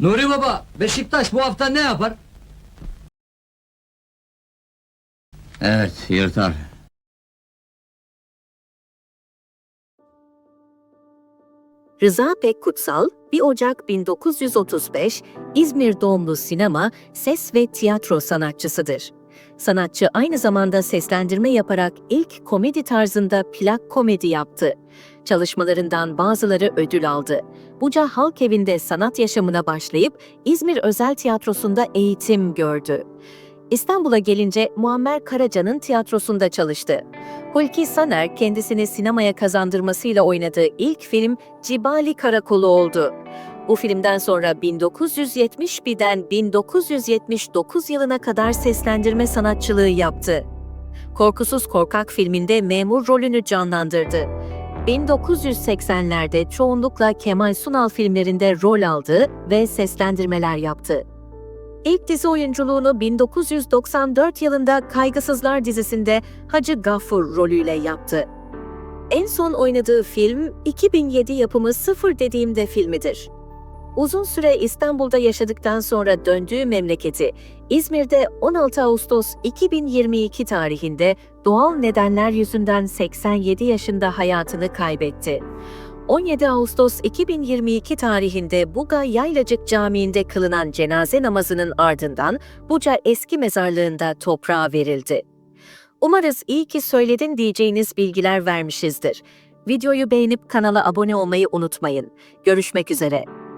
Nuri Baba, Beşiktaş bu hafta ne yapar? Evet, yırtar. Rıza Pekkutsal, 1 Ocak 1935 İzmir doğumlu sinema, ses ve tiyatro sanatçısıdır. Sanatçı aynı zamanda seslendirme yaparak ilk komedi tarzında plak komedi yaptı. Çalışmalarından bazıları ödül aldı. Buca Halk Evi'nde sanat yaşamına başlayıp İzmir Özel Tiyatrosu'nda eğitim gördü. İstanbul'a gelince Muammer Karaca'nın tiyatrosunda çalıştı. Hulki Saner kendisini sinemaya kazandırmasıyla oynadığı ilk film Cibali Karakolu oldu. Bu filmden sonra 1971'den 1979 yılına kadar seslendirme sanatçılığı yaptı. Korkusuz Korkak filminde memur rolünü canlandırdı. 1980'lerde çoğunlukla Kemal Sunal filmlerinde rol aldı ve seslendirmeler yaptı. İlk dizi oyunculuğunu 1994 yılında Kaygısızlar dizisinde Hacı Gaffur rolüyle yaptı. En son oynadığı film 2007 yapımı Sıfır Dediğimde filmidir. Uzun süre İstanbul'da yaşadıktan sonra döndüğü memleketi İzmir'de 16 Ağustos 2022 tarihinde doğal nedenler yüzünden 87 yaşında hayatını kaybetti. 17 Ağustos 2022 tarihinde Buga Yaylacık Camii'nde kılınan cenaze namazının ardından Buca eski mezarlığında toprağa verildi. Umarız iyi ki söyledin diyeceğiniz bilgiler vermişizdir. Videoyu beğenip kanala abone olmayı unutmayın. Görüşmek üzere.